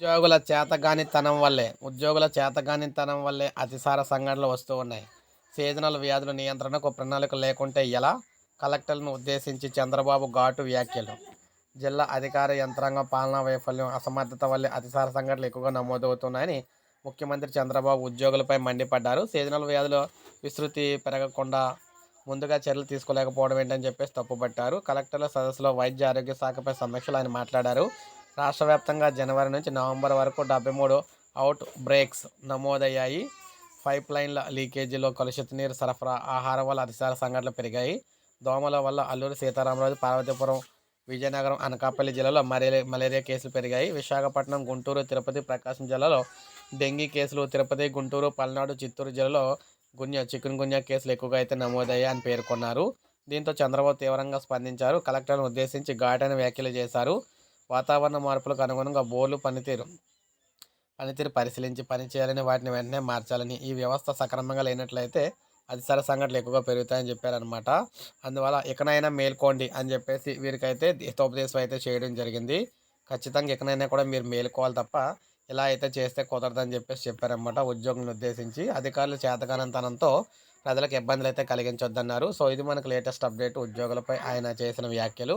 ఉద్యోగుల చేతగానితనం వల్లే ఉద్యోగుల చేతగానితనం వల్లే అతిసార సంఘటనలు వస్తూ ఉన్నాయి. సీజనల్ వ్యాధుల నియంత్రణకు ప్రణాళిక లేకుంటే ఎలా? కలెక్టర్లను ఉద్దేశించి చంద్రబాబు ఘాటు వ్యాఖ్యలు. జిల్లా అధికార యంత్రాంగం పాలనా వైఫల్యం అసమర్థత వల్లే అతిసార సంఘటనలు ఎక్కువగా నమోదవుతున్నాయని ముఖ్యమంత్రి చంద్రబాబు ఉద్యోగులపై మండిపడ్డారు. సీజనల్ వ్యాధుల విస్తృతి పెరగకుండా ముందుగా చర్యలు తీసుకోలేకపోవడం ఏంటని చెప్పేసి తప్పుపట్టారు. కలెక్టర్ల సదస్సులో వైద్య ఆరోగ్య శాఖపై సమీక్షలు ఆయన మాట్లాడారు. రాష్ట్ర వ్యాప్తంగా జనవరి నుంచి నవంబర్ వరకు డెబ్బై మూడు అవుట్ బ్రేక్స్ నమోదయ్యాయి. పైప్ లైన్ల లీకేజీలో కలుషిత నీరు సరఫరా ఆహారం వల్ల అతిసార సంఘటనలు పెరిగాయి. దోమల వల్ల అల్లూరు సీతారామరాజు పార్వతీపురం విజయనగరం అనకాపల్లి జిల్లాలో మలేరియా మలేరియా కేసులు పెరిగాయి. విశాఖపట్నం గుంటూరు తిరుపతి ప్రకాశం జిల్లాలో డెంగీ కేసులు తిరుపతి గుంటూరు పల్నాడు చిత్తూరు జిల్లాలో గున్య చికెన్ గున్య కేసులు ఎక్కువగా అయితే నమోదయ్యాయి అని పేర్కొన్నారు. దీంతో చంద్రబాబు తీవ్రంగా స్పందించారు. కలెక్టర్ను ఉద్దేశించి ఘాటైన వ్యాఖ్యలు చేశారు. వాతావరణ మార్పులకు అనుగుణంగా బోర్లు పనితీరు పనితీరు పరిశీలించి పని చేయాలని వాటిని వెంటనే మార్చాలని ఈ వ్యవస్థ సక్రమంగా లేనట్లయితే అతిసార సంఘటనలు ఎక్కువగా పెరుగుతాయని చెప్పారనమాట అందువల్ల ఇకనైనా మేల్కోండి అని చెప్పేసి వీరికైతే హితోపదేశం అయితే చేయడం జరిగింది. ఖచ్చితంగా ఇకనైనా కూడా మీరు మేలుకోవాలి తప్ప ఇలా అయితే చేస్తే కుదరదని చెప్పేసి చెప్పారనమాట ఉద్యోగులను ఉద్దేశించి. అధికారులు చేతకానంతనంతో ప్రజలకు ఇబ్బందులు అయితే కలిగించొద్దన్నారు. సో ఇది మనకు లేటెస్ట్ అప్డేట్. ఉద్యోగులపై ఆయన చేసిన వ్యాఖ్యలు